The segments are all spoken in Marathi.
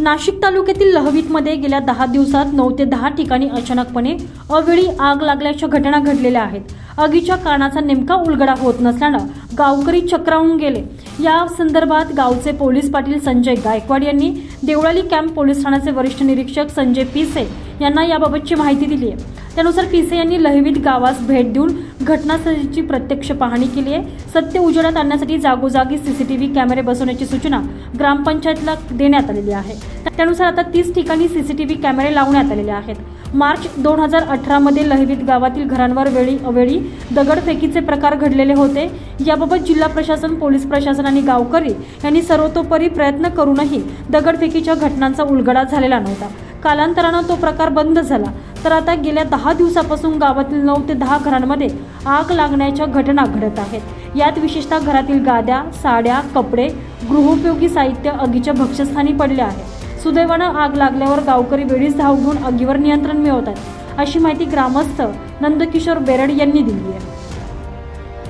नाशिक तालुक्यातील लहवीतमध्ये गेल्या दहा दिवसात नऊ ते दहा ठिकाणी अचानकपणे अवेळी आग लागल्याच्या घटना घडलेल्या आहेत. आगीच्या कारणाचा नेमका उलगडा होत नसल्यानं गावकरी चक्रावून गेले. या संदर्भात गावचे पोलीस पाटील संजय गायकवाड यांनी देवळाली कॅम्प पोलीस ठाण्याचे वरिष्ठ निरीक्षक संजय पिसे यांना याबाबतची माहिती दिली आहे. त्यानुसार पिसे यांनी लहवीत गावास भेट देऊन घटनास्थळीची प्रत्यक्ष पाहणी केली आहे. सत्य उजेडात आणण्यासाठी जागोजागी सीसीटीव्ही कॅमेरे बसवण्याची सूचना ग्रामपंचायतला देण्यात आलेली आहे. त्यानुसार आता तीस ठिकाणी सीसीटीव्ही कॅमेरे लावण्यात आलेले आहेत. मार्च दोन हजार अठरामध्ये लहवीत गावातील घरांवर वेळी अवेळी दगडफेकीचे प्रकार घडलेले होते. याबाबत जिल्हा प्रशासन पोलीस प्रशासन आणि गावकरी यांनी सर्वतोपरी प्रयत्न करूनही दगडफेकीच्या घटनांचा उलगडा झालेला नव्हता. कालांतरानं तो प्रकार बंद झाला. तर आता गेल्या दहा दिवसापासून गावातील नऊ ते दहा घरांमध्ये आग लागण्याच्या घटना घडत आहेत. यात विशेषतः घरातील गाद्या साड्या कपडे गृहोपयोगी साहित्य आगीच्या भक्षस्थानी पडले आहे सुदैवानं आग लागल्यावर गावकरी वेळीच धाव घेऊन आगीवर नियंत्रण मिळवतात अशी माहिती ग्रामस्थ नंदकिशोर बेरड यांनी दिली आहे.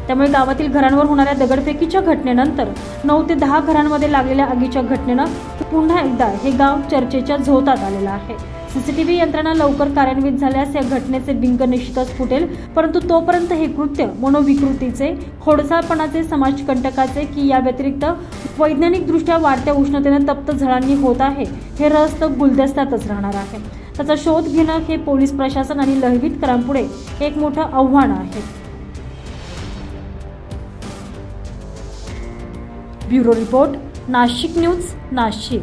त्यामुळे गावातील घरांवर होणाऱ्या दगडफेकीच्या घटनेनंतर नऊ ते दहा घरांमध्ये लागलेल्या आगीच्या घटनेनं पुन्हा एकदा हे गाव चर्चेच्या झोतात आलेलं आहे. सीसीटीव्ही यंत्रणा लवकर कार्यान्वित झाल्यास या घटनेचे बिंग निश्चितच फुटेल. परंतु तोपर्यंत हे कृत्य मनोविकृतीचे खोडसाळपणाचे समाजकंटकाचे की या व्यतिरिक्त वैज्ञानिकदृष्ट्या वाढत्या उष्णतेने तप्त झळांनी होत आहे हे रहस्य गुलदस्त्यातच राहणार आहे. त्याचा शोध घेणं हे पोलीस प्रशासन आणि लहवीतकरांपुढे एक मोठं आव्हान आहे. Bureau report Nashik news Nashik.